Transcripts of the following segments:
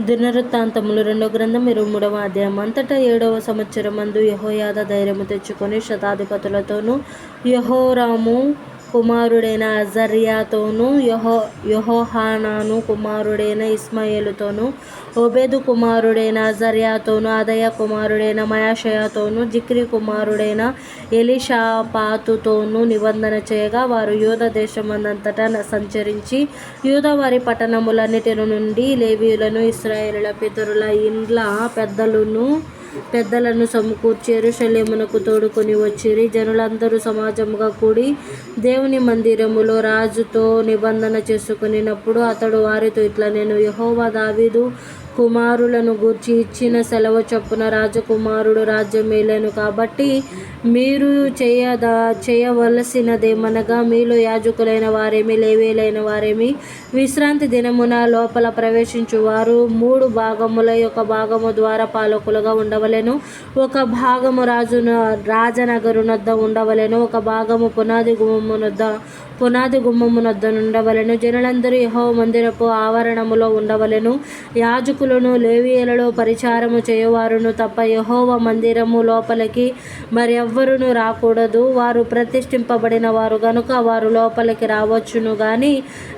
దినవృత్తాంతములు రెండో గ్రంథం ఇరవై మూడవ అధ్యాయం. అంతటా ఏడవ సంవత్సరం మందు యహోయాద ధైర్యము తెచ్చుకొని శతాధిపతులతోనూ యహోరాము కుమారుడైన అజర్యాతోనూ యహో యహోహానాను కుమారుడైన ఇష్మాయేలుతోనూ ఓబేదు కుమారుడైన అజర్యాతోనూ అదయ కుమారుడైన మయాషయాతోను జిక్రీ కుమారుడైన ఎలీషాపాతుతోనూ నిబంధన చేయగా వారు యూద దేశమందంతటా సంచరించి యూద వారి పట్టణములన్నిటి నుండి లేవీయులను ఇస్రాయేలుల పితరుల ఇండ్ల పెద్దలను పెద్దలను సమకూర్చి శల్యమునకు తోడుకొని వచ్చిరి. జనులందరూ సమాజముగా కూడి దేవుని మందిరములో రాజుతో నిబంధన చేసుకునినప్పుడు అతడు వారితో ఇట్లా నేను యహోవా దావీదు కుమారులను గూర్చి ఇచ్చిన సెలవు చొప్పున రాజకుమారుడు రాజ్యమేలెను కాబట్టి మీరు చేయదా చేయవలసినదేమనగా మీలో యాజకులైన వారేమి లేవేలైన వారేమి విశ్రాంతి దినమున లోపల ప్రవేశించువారు. మూడు భాగముల యొక్క భాగము ద్వారా పాలకులుగా ఉండవలెను. ఒక భాగము రాజున రాజనగరునొద్ద ఉండవలెను. ఒక భాగము పునాది గుమ్మమునొద్ద పునాది గుమ్మమునొద్ద ఉండవలెను జనులందరూ యహో మందిరపు ఆవరణములో ఉండవలెను. యాజకులను లేవియలలో పరిచారము చేయువారును తప్ప యహోవ మందిరము లోపలికి మరెవ్వరును రాకూడదు. వారు ప్రతిష్ఠింపబడిన వారు గనుక వారు లోపలికి రావచ్చును కానీ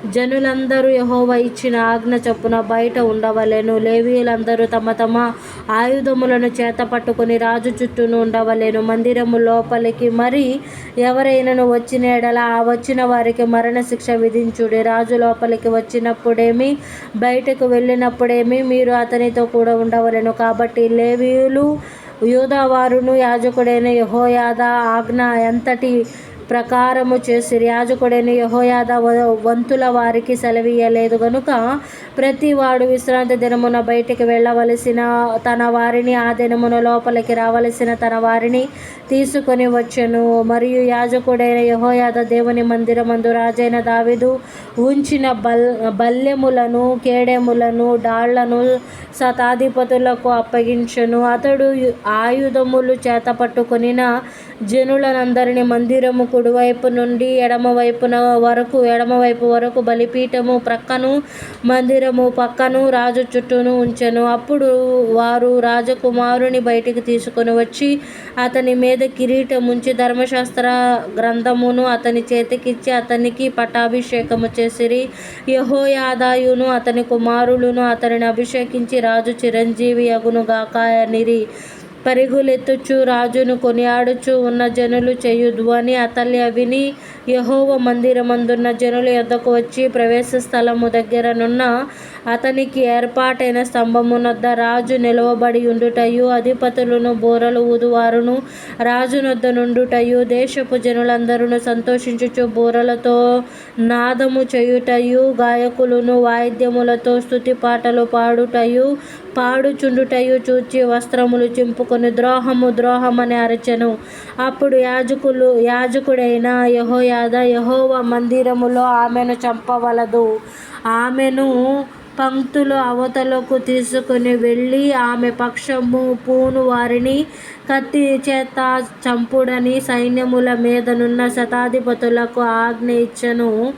జనులందరూ యహోవ ఇచ్చిన ఆజ్ఞ చొప్పున బయట ఉండవలెను. లేవీయులందరూ తమ తమ ఆయుధములను చేత పట్టుకొని రాజు చుట్టూను ఉండవలేను. మందిరము లోపలికి మరి ఎవరైనను వచ్చిన ఎడల ఆ వచ్చిన వారికి మరణశిక్ష విధించుడి. రాజు లోపలికి వచ్చినప్పుడేమి బయటకు వెళ్ళినప్పుడేమి మీరు అతనితో కూడా ఉండవలేను. కాబట్టి లేవీయులు యూదావారును యాజకుడైన యహోయాద ఆజ్ఞ ఎంతటి ప్రకారము చేసి యాజకుడైన యహోయాద వంతుల వారికి సెలవీయలేదు గనుక ప్రతి వాడు విశ్రాంతి దినమున బయటికి వెళ్ళవలసిన తన వారిని ఆ దినమున లోపలికి రావలసిన తన వారిని తీసుకొని వచ్చెను. మరియు యాజకుడైన యహోయాద దేవుని మందిరమందు రాజైన దావిదు ఉంచిన బల్ బల్లెములను కేడెములను డాళ్ళను శతాధిపతులకు అప్పగించెను. అతడు ఆయుధములు చేత పట్టుకొనిన జనులనందరినీ మందిరముకు కుడివైపు నుండి ఎడమవైపున వరకు ఎడమవైపు వరకు బలిపీఠము ప్రక్కను మందిరము పక్కను రాజు చుట్టూను ఉంచెను. అప్పుడు వారు రాజకుమారుని బయటికి తీసుకొని వచ్చి అతని మీద కిరీటం ఉంచి ధర్మశాస్త్ర గ్రంథమును అతని చేతికిచ్చి అతనికి పట్టాభిషేకము చేసిరి. యహోయాదాయును అతని కుమారులను అతనిని అభిషేకించి రాజు చిరంజీవి అగునుగాక నిరి పరిగులెత్తుచు రాజును కొనియాడుచు ఉన్న జనులు చేయు ధ్వని అతల్య విని యహోవ మందిరమందున్న జనుల యొద్దకు వచ్చి ప్రవేశ స్థలము దగ్గరనున్న అతనికి ఏర్పాటైన స్తంభమునొద్ద రాజు నిలవబడి ఉండుటయు అధిపతులను బోరలు ఊదువారును రాజునొద్ద నుండుటయు దేశపు జనులందరూ సంతోషించుచు బూరలతో నాదము చేయుటయు గాయకులను వాయిద్యములతో స్తుతి పాటలు పాడుటయు పాడుచుండుటయు చూచి వస్త్రములు చింపుకొని ద్రోహము ద్రోహమని అరచెను. అప్పుడు యాజకులు యాజకుడైన యహోయాద యహోవ మందిరములో ఆమెను చంపవలదు. ఆమెను పంక్తులు అవతలకు తీసుకుని వెళ్ళి ఆమె పక్షము పూను వారిని కత్తి చేత చంపుడని సైన్యముల మీదనున్న శతాధిపతులకు ఆజ్ఞ ఇచ్చను.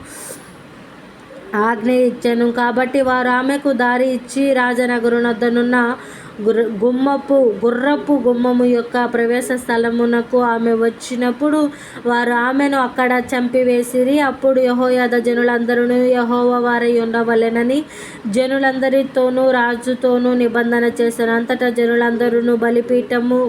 ఆజ్ఞ ఇచ్చాను. కాబట్టి వారు ఆమెకు దారి ఇచ్చి రాజనగరునొద్దనున్న గుర్ర గుమ్మపు గుర్రపు గుమ్మము యొక్క ప్రవేశ స్థలమునకు ఆమె వచ్చినప్పుడు వారు ఆమెను అక్కడ చంపివేసిరి. అప్పుడు యహోయాద జనులందరూ యహోవ వారై ఉండవలెనని జనులందరితోనూ రాజుతోనూ నిబంధన చేశాను అంతటా జనులందరూ బలిపీఠము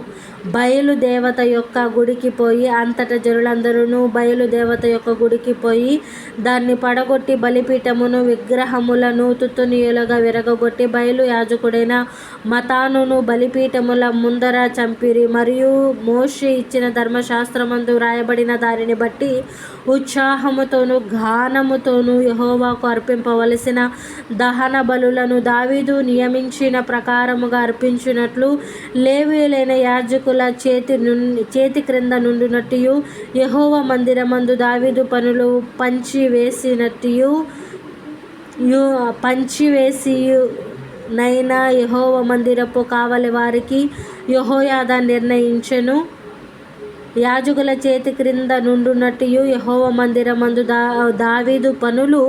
బయలు దేవత యొక్క గుడికి పోయి అంతటా జనులందరూ బయలు దేవత యొక్క గుడికి పోయి దాన్ని పడగొట్టి బలిపీఠమును విగ్రహములను తుత్తునీయులుగా విరగగొట్టి బయలు యాజకుడైన మతానును బలిపీఠముల ముందర చంపిరి. మరియు మోషే ఇచ్చిన ధర్మశాస్త్రమందు వ్రాయబడిన దానిని బట్టి ఉత్సాహముతోను గానముతోను యహోవాకు అర్పింపవలసిన దహన బలులను దావీదు నియమించిన ప్రకారముగా అర్పించినట్లు లేవీలైన యాజకుల చేతి నుండి చేతి క్రింద నుండినట్టు యహోవ మందిరమందు దావీదు పనులు పంచి వేసినట్టు పంచివేసి నైనా యహోవ మందిరపు కావలి వారికి యహోయాద నిర్ణయించెను. యాజకుల చేతి క్రింద నుండునట్టియు యెహోవ మందిరమందు దా దావీదు పనులు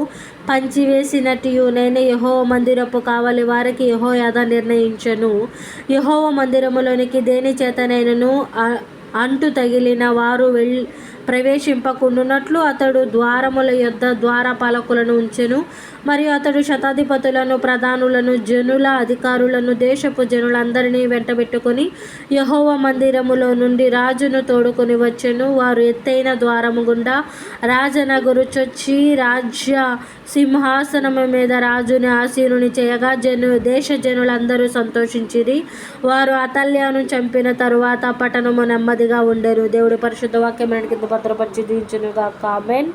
పంచివేసినట్టు నేను యహోవ మందిరపు కావలి వారికి యహోయాద నిర్ణయించెను. యహోవ మందిరములోనికి దేని చేతనైనను అంటు తగిలిన వారు వెళ్ ప్రవేశింపకుండునట్లు అతడు ద్వారముల యొద్ద ద్వారపాలకులను ఉంచెను. మరియు అతడు శతాధిపతులను ప్రధానులను జనుల అధికారులను దేశపు జనులందరినీ వెంటబెట్టుకొని యహోవ మందిరములో నుండి రాజును తోడుకొని వచ్చెను. వారు ఎత్తైన ద్వారము గుండా రాజనగరు చొచ్చి రాజ్య సింహాసనము మీద రాజుని ఆసీనుని చేయగా జను దేశ జనులందరూ సంతోషించిరి. వారు అతల్యాను చంపిన తరువాత పట్టణము నెమ్మదిగా ఉండరు దేవుడి పరిశుద్ధ వాక్యం కింద భద్రపరిచి దీంచునుగా కామెంట్